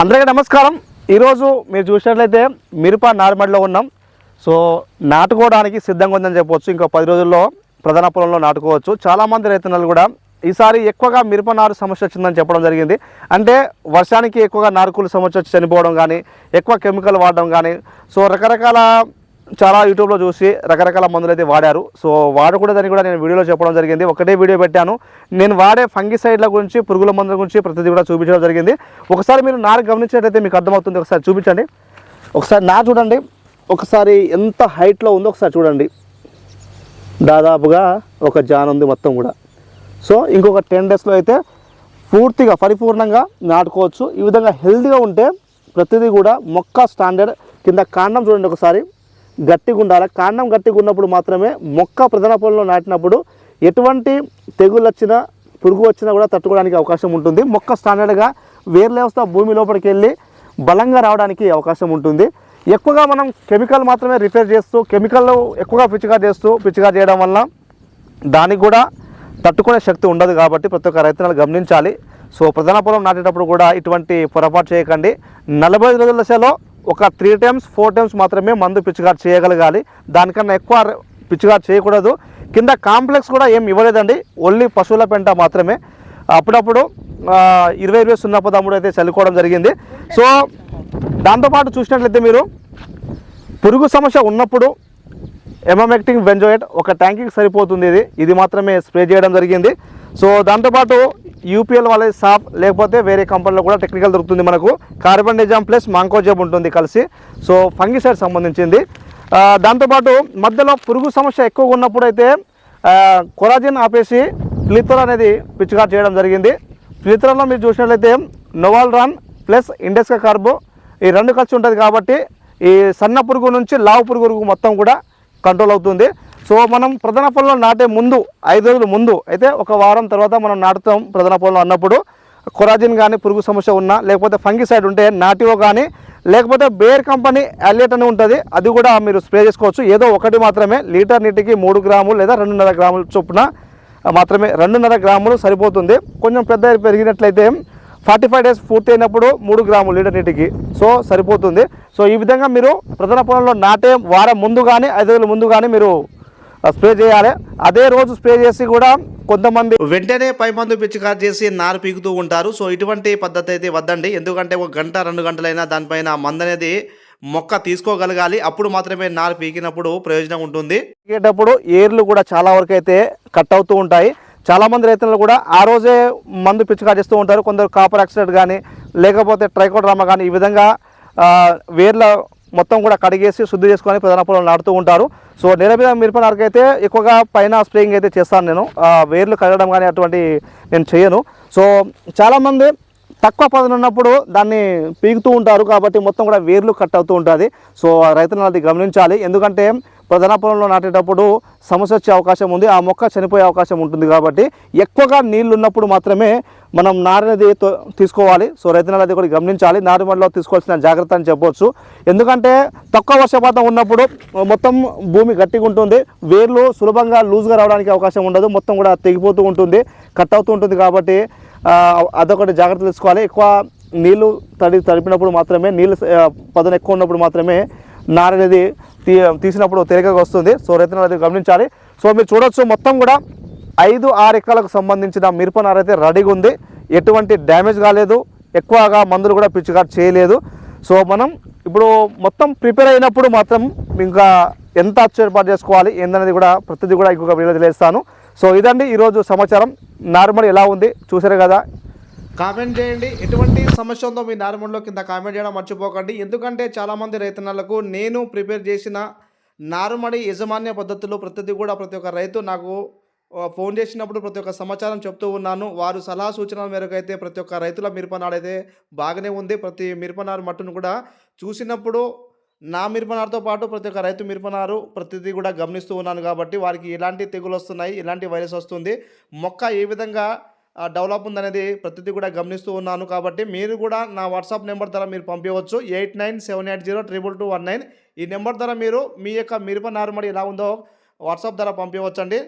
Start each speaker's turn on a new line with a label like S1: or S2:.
S1: అందరికీ నమస్కారం. ఈరోజు మీరు చూసినట్లయితే మిరప నారుమడిలో ఉన్నాం. సో నాటుకోవడానికి సిద్ధంగా ఉందని చెప్పవచ్చు ఇంకో పది రోజుల్లో ప్రధాన పొలంలో నాటుకోవచ్చు. చాలామంది రైతన్నలు కూడా ఈసారి ఎక్కువగా మిరప నారు సమస్య వచ్చిందని చెప్పడం జరిగింది. అంటే వర్షానికి ఎక్కువగా నారుకులు సమస్య వచ్చి చనిపోవడం కానీ ఎక్కువ కెమికల్ వాడడం కానీ సో రకరకాల చాలా యూట్యూబ్లో చూసి రకరకాల మందులు అయితే వాడారు. సో వాడకూడదని కూడా నేను వీడియోలో చెప్పడం జరిగింది. ఒకటే వీడియో పెట్టాను. నేను వాడే ఫంగిసైడ్ల గురించి పురుగుల మందుల గురించి ప్రతిదీ కూడా చూపించడం జరిగింది. ఒకసారి మీరు నారు గమనించినట్లయితే మీకు అర్థమవుతుంది. ఒకసారి చూపించండి. ఒకసారి నా చూడండి. ఒకసారి ఎంత హైట్లో ఉందో ఒకసారి చూడండి. దాదాపుగా ఒక జాన్ ఉంది మొత్తం కూడా. సో ఇంకొక టెన్ డేస్లో అయితే పూర్తిగా పరిపూర్ణంగా నాటుకోవచ్చు. ఈ విధంగా హెల్తీగా ఉంటే ప్రతిదీ కూడా మొక్క స్టాండర్డ్ కింద కాండం చూడండి ఒకసారి. గట్టిగా ఉండాలి? కాండం గట్టిగా ఉన్నప్పుడు మాత్రమే మొక్క ప్రధాన పొలంలో నాటినప్పుడు ఎటువంటి తెగుళ్ళు వచ్చినా పురుగు వచ్చినా కూడా తట్టుకోవడానికి అవకాశం ఉంటుంది. మొక్క స్టాండర్డ్గా వేర్ల వ్యవస్థ భూమి లోపలికి వెళ్ళి బలంగా రావడానికి అవకాశం ఉంటుంది. ఎక్కువగా మనం కెమికల్ మాత్రమే రిపేర్ చేస్తూ కెమికల్ ఎక్కువగా పిచ్చిగా చేస్తూ పిచ్చిగా చేయడం వల్ల దానికి కూడా తట్టుకునే శక్తి ఉండదు కాబట్టి ప్రతి ఒక్క రైతులను గమనించాలి. సో ప్రధాన పొలం నాటేటప్పుడు కూడా ఇటువంటి పొరపాటు చేయకండి. నలభై ఐదు రోజుల దశలో ఒక త్రీ టైమ్స్ ఫోర్ టైమ్స్ మాత్రమే మందు పిచ్చిగారు చేయగలగాలి. దానికన్నా ఎక్కువ పిచ్చిగారు చేయకూడదు. కింద కాంప్లెక్స్ కూడా ఏం ఇవ్వలేదండి. ఓన్లీ పశువుల పెంట మాత్రమే. అప్పుడప్పుడు ఇరవై ఇరవై సున్నా తమ్ముడు అయితే చల్లుకోవడం జరిగింది. సో దాంతోపాటు చూసినట్లయితే మీరు పురుగు సమస్య ఉన్నప్పుడు ఎమమెక్టింగ్ బెంజోయేట్ ఒక ట్యాంకీకి సరిపోతుంది ఇది. ఇది మాత్రమే స్ప్రే చేయడం జరిగింది. సో దాంతోపాటు యూపీఎల్ వాళ్ళ షాప్ లేకపోతే వేరే కంపెనీలో కూడా టెక్నికల్ దొరుకుతుంది మనకు. కార్బన్ డిజామ్ ప్లస్ మాంకోజెబ్ ఉంటుంది కలిసి. సో ఫంగిసైడ్ సంబంధించింది. దాంతోపాటు మధ్యలో పురుగు సమస్య ఎక్కువగా ఉన్నప్పుడు అయితే కొరాజిన్ ఆపేసి ఫ్లితర్ అనేది పిచ్చిగా చేయడం జరిగింది. ఫ్లితర్లో మీరు చూసినట్లయితే నోవాల్ రాన్ ప్లస్ ఇండెస్కా కార్బో ఈ రెండు కలిసి ఉంటుంది కాబట్టి ఈ సన్న పురుగు నుంచి లావు పురుగు మొత్తం కూడా కంట్రోల్ అవుతుంది. సో మనం ప్రధాన పొలంలో నాటే ముందు ఐదు రోజుల ముందు అయితే ఒక వారం తర్వాత మనం నాటుతాం ప్రధాన పొలంలో అన్నప్పుడు. కొరాజిన్ కానీ పురుగు సమస్య ఉన్నా లేకపోతే ఫంగిసైడ్ ఉంటే నాటివో కానీ లేకపోతే బేర్ కంపెనీ అల్లెట్ అని ఉంటుంది అది కూడా మీరు స్ప్రే చేసుకోవచ్చు. ఏదో ఒకటి మాత్రమే లీటర్ నీటికి మూడు గ్రాములు లేదా రెండున్నర గ్రాములు చొప్పున మాత్రమే రెండున్నర గ్రాములు సరిపోతుంది. కొంచెం పెద్ద పెరిగినట్లయితే ఫార్టీ ఫైవ్ డేస్ పూర్తి అయినప్పుడు మూడు గ్రాములు లీటర్ నీటికి సో సరిపోతుంది. సో ఈ విధంగా మీరు ప్రధాన పొలంలో నాటే వారం ముందు కానీ ఐదు రోజుల ముందు కానీ మీరు స్ప్రే చేయాలి. అదే రోజు స్ప్రే చేసి కూడా కొంతమంది
S2: వెంటనే పై మందు పిచికారి చేసి నారు పీకుతూ ఉంటారు. సో ఇటువంటి పద్ధతి అయితే వద్దండి. ఎందుకంటే ఒక గంట రెండు గంటలైనా దానిపైన మందు అనేది మొక్క తీసుకోగలగాలి. అప్పుడు మాత్రమే నారు పీకినప్పుడు ప్రయోజనం ఉంటుంది.
S1: పీకేటప్పుడు ఏర్లు కూడా చాలా వరకు అయితే కట్ అవుతూ ఉంటాయి. చాలా మంది రైతులు కూడా ఆ రోజే మందు పిచ్చిగా చేస్తూ ఉంటారు. కొందరు కాపర్ ఆక్సిడెంట్ కానీ లేకపోతే ట్రైకోడ్రామా కానీ ఈ విధంగా వేర్ల మొత్తం కూడా కడిగేసి శుద్ధి చేసుకొని ప్రధాన పొలం నాటుతూ ఉంటారు. సో నేల మీద మిరప నారుకైతే ఎక్కువగా పైన స్ప్రేయింగ్ అయితే చేస్తాను నేను. వేర్లు కడగడం కానీ అటువంటి నేను చేయను. సో చాలామంది తక్కువ పదన ఉన్నప్పుడు దాన్ని పీకుతూ ఉంటారు కాబట్టి మొత్తం కూడా వేర్లు కట్ అవుతూ ఉంటుంది. సో ఆ రైతులను అది గమనించాలి. ఎందుకంటే పొలంలో నాటేటప్పుడు సమస్య వచ్చే అవకాశం ఉంది. ఆ మొక్క చనిపోయే అవకాశం ఉంటుంది కాబట్టి ఎక్కువగా నీళ్ళు ఉన్నప్పుడు మాత్రమే మనం నారనేది తో- తీసుకోవాలి. సో రైతులు అది కూడా గమనించాలి. నారుమడిలో తీసుకోవాల్సిన జాగ్రత్త అని చెప్పవచ్చు ఎందుకంటే తక్కువ వర్షపాతం ఉన్నప్పుడు మొత్తం భూమి గట్టిగా ఉంటుంది. వేర్లు సులభంగా లూజ్గా రావడానికి అవకాశం ఉండదు. మొత్తం కూడా తెగిపోతూ ఉంటుంది. కట్ అవుతూ ఉంటుంది కాబట్టి అదొకటి జాగ్రత్త తీసుకోవాలి. ఎక్కువ నీళ్ళు తడి తడిపినప్పుడు మాత్రమే నీళ్ళు పదన ఎక్కువ ఉన్నప్పుడు మాత్రమే నార అనేది తీ తీసినప్పుడు తేలికగా వస్తుంది. సో రైతులు అది గమనించాలి. సో మీరు చూడొచ్చు మొత్తం కూడా ఐదు ఆరు ఎకరాలకు సంబంధించిన మిరప నార అయితే రెడీగా ఉంది. ఎటువంటి డ్యామేజ్ కాలేదు. ఎక్కువగా మందులు కూడా పిచ్చిగా చేయలేదు. సో మనం ఇప్పుడు మొత్తం ప్రిపేర్ అయినప్పుడు మాత్రం ఇంకా ఎంత ఏర్పాటు చేసుకోవాలి ఏందనేది కూడా ప్రతిదీ కూడా ఇంకొక వీడియో తెలియస్తాను సో ఇదండి ఈరోజు సమాచారం. నార్మల్ ఎలా ఉంది? చూసారు కదా
S2: కామెంట్ చేయండి. ఎటువంటి సమస్య ఉందో మీ నారుమడిలో కింద కామెంట్ చేయడం మర్చిపోకండి. ఎందుకంటే చాలామంది రైతన్నలకు నేను ప్రిపేర్ చేసిన నారుమడి యజమాన్య పద్ధతులు ప్రతిదీ కూడా ప్రతి ఒక్క రైతు నాకు ఫోన్ చేసినప్పుడు ప్రతి ఒక్క సమాచారం చెప్తూ ఉన్నాను. వారు సలహా సూచనల మేరకు అయితే ప్రతి ఒక్క రైతుల మిరపనాడు అయితే బాగానే ఉంది. ప్రతి మిరపనారు మట్టును కూడా చూసినప్పుడు నా మిరపనారుతో పాటు ప్రతి ఒక్క రైతు మిరపనారు ప్రతిదీ కూడా గమనిస్తూ ఉన్నాను కాబట్టి వారికి ఎలాంటి తెగులు వస్తున్నాయి ఎలాంటి వైరస్ వస్తుంది మొక్క ఏ విధంగా డెవలప్ ఉందనేది ప్రతిదీ కూడా గమనిస్తూ ఉన్నాను కాబట్టి మీరు కూడా నా వాట్సాప్ నెంబర్ ద్వారా మీరు పంపించవచ్చు. Eight nine seven eight zero triple two one nine. ఈ నెంబర్ ద్వారా మీరు మీ యొక్క మిరప నారుమడి ఎలా ఉందో వాట్సాప్ ద్వారా పంపించవచ్చండి.